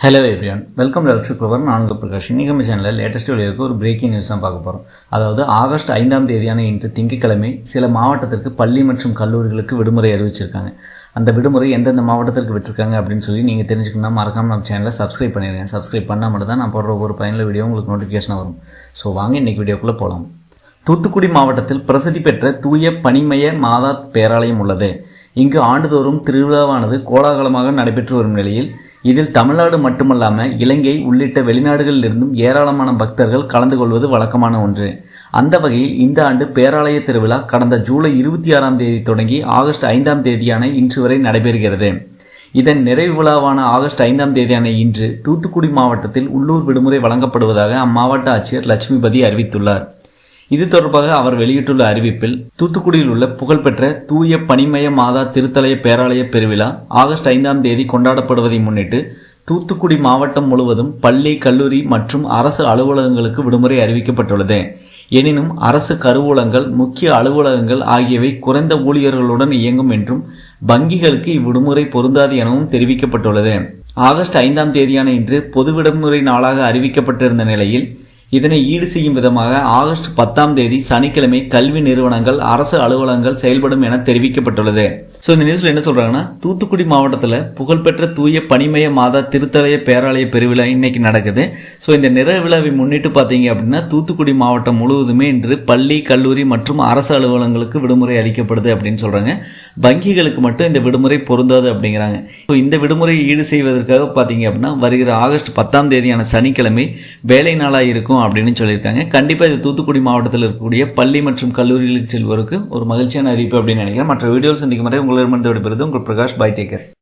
Hello everyone welcome to electric குவர் நான் பிரகாஷ். இன்றைக்கி நம்ம சேனலில் லேட்டஸ்ட் வீடியோக்கு ஒரு பிரேக்கிங் நியூஸ் தான் பார்க்க போகிறோம் அதாவது ஆகஸ்ட் ஐந்தாம் தேதியான இன்று திங்கட்கிழமை சில மாவட்டத்திற்கு பள்ளி மற்றும் கல்லூரிகளுக்கு விடுமுறை அறிவிச்சிருக்காங்க. அந்த விடுமுறை எந்தெந்த மாவட்டத்திற்கு விட்டுருக்காங்க அப்படின்னு சொல்லி நீங்கள் தெரிஞ்சுக்கணும்னா மறக்காமல் நம்ம சேனலை சப்ஸ்கிரைப் பண்ணிடுங்க சப்ஸ்கிரைப் பண்ணால் மட்டும் தான் நான் போடுற ஒவ்வொரு பயனில் வீடியோ உங்களுக்கு நோட்டிஃபிகேஷன் வரும். ஸோ வாங்க இன்றைக்கி வீடியோக்குள்ளே போகலாம் தூத்துக்குடி மாவட்டத்தில் பிரசித்தி பெற்ற தூய பனிமய மாதா பேராலயம் உள்ளது. இங்கு ஆண்டுதோறும் திருவிழாவானது கோலாகலமாக நடைபெற்று வரும் நிலையில் இதில் தமிழ்நாடு மட்டுமல்லாமல் இலங்கை உள்ளிட்ட வெளிநாடுகளிலிருந்தும் ஏராளமான பக்தர்கள் கலந்து கொள்வது வழக்கமான ஒன்று. அந்த வகையில் இந்த ஆண்டு பேராலய திருவிழா கடந்த ஜூலை இருபத்தி ஆறாம் தேதி தொடங்கி ஆகஸ்ட் ஐந்தாம் தேதியான இன்று வரை நடைபெறுகிறது. இதன் நிறைவு விழாவான ஆகஸ்ட் ஐந்தாம் தேதியான இன்று தூத்துக்குடி மாவட்டத்தில் உள்ளூர் விடுமுறை வழங்கப்படுவதாக அம்மாவட்ட ஆட்சியர் லட்சுமிபதி அறிவித்துள்ளார். இது தொடர்பாக அவர் வெளியிட்டுள்ள அறிவிப்பில் தூத்துக்குடியில் உள்ள புகழ்பெற்ற தூய பனிமய மாதா திருத்தலய பேராலய பெருவிழா ஆகஸ்ட் ஐந்தாம் தேதி கொண்டாடப்படுவதை முன்னிட்டு தூத்துக்குடி மாவட்டம் முழுவதும் பள்ளி கல்லூரி மற்றும் அரசு அலுவலகங்களுக்கு விடுமுறை அறிவிக்கப்பட்டுள்ளது. எனினும் அரசு கருவூலங்கள் முக்கிய அலுவலகங்கள் ஆகியவை குறைந்த ஊழியர்களுடன் இயங்கும் என்றும் வங்கிகளுக்கு இவ்விடுமுறை பொருந்தாது எனவும் தெரிவிக்கப்பட்டுள்ளது. ஆகஸ்ட் ஐந்தாம் தேதியான இன்று பொது விடுமுறை நாளாக அறிவிக்கப்பட்டிருந்த நிலையில் இதனை ஈடு செய்யும் விதமாக ஆகஸ்ட் பத்தாம் தேதி சனிக்கிழமை கல்வி நிறுவனங்கள் அரசு அலுவலகங்கள் செயல்படும் என தெரிவிக்கப்பட்டுள்ளது. ஸோ இந்த நியூஸில் என்ன சொல்கிறாங்கன்னா தூத்துக்குடி மாவட்டத்தில் புகழ்பெற்ற தூய பனிமய மாதா திருத்தலய பேராலய பெருவிழா இன்னைக்கு நடக்குது. ஸோ இந்த நிற விழாவை முன்னிட்டு பார்த்தீங்க அப்படின்னா தூத்துக்குடி மாவட்டம் முழுவதுமே இன்று பள்ளி கல்லூரி மற்றும் அரசு அலுவலகங்களுக்கு விடுமுறை அளிக்கப்படுது அப்படின்னு சொல்கிறாங்க வங்கிகளுக்கு மட்டும் இந்த விடுமுறை பொருந்தாது அப்படிங்கிறாங்க. ஸோ இந்த விடுமுறையை ஈடு செய்வதற்காக பார்த்தீங்க அப்படின்னா வருகிற ஆகஸ்ட் பத்தாம் தேதியான சனிக்கிழமை வேலை நாளாக இருக்கும். அப்படின்னு சொல்லியிருக்காங்க. கண்டிப்பாக இது தூத்துக்குடி மாவட்டத்தில் இருக்கக்கூடிய பள்ளி மற்றும் கல்லூரிகளுக்கு செல்வோருக்கு ஒரு மகிழ்ச்சியான அறிவிப்பு அப்படின்னு நினைக்கிறேன். மற்ற வீடியோவில் சந்திக்கும் வரை உங்களிடமிருந்து விடுபெறுது உங்கள் பிரகாஷ் பாய் டேக்கர்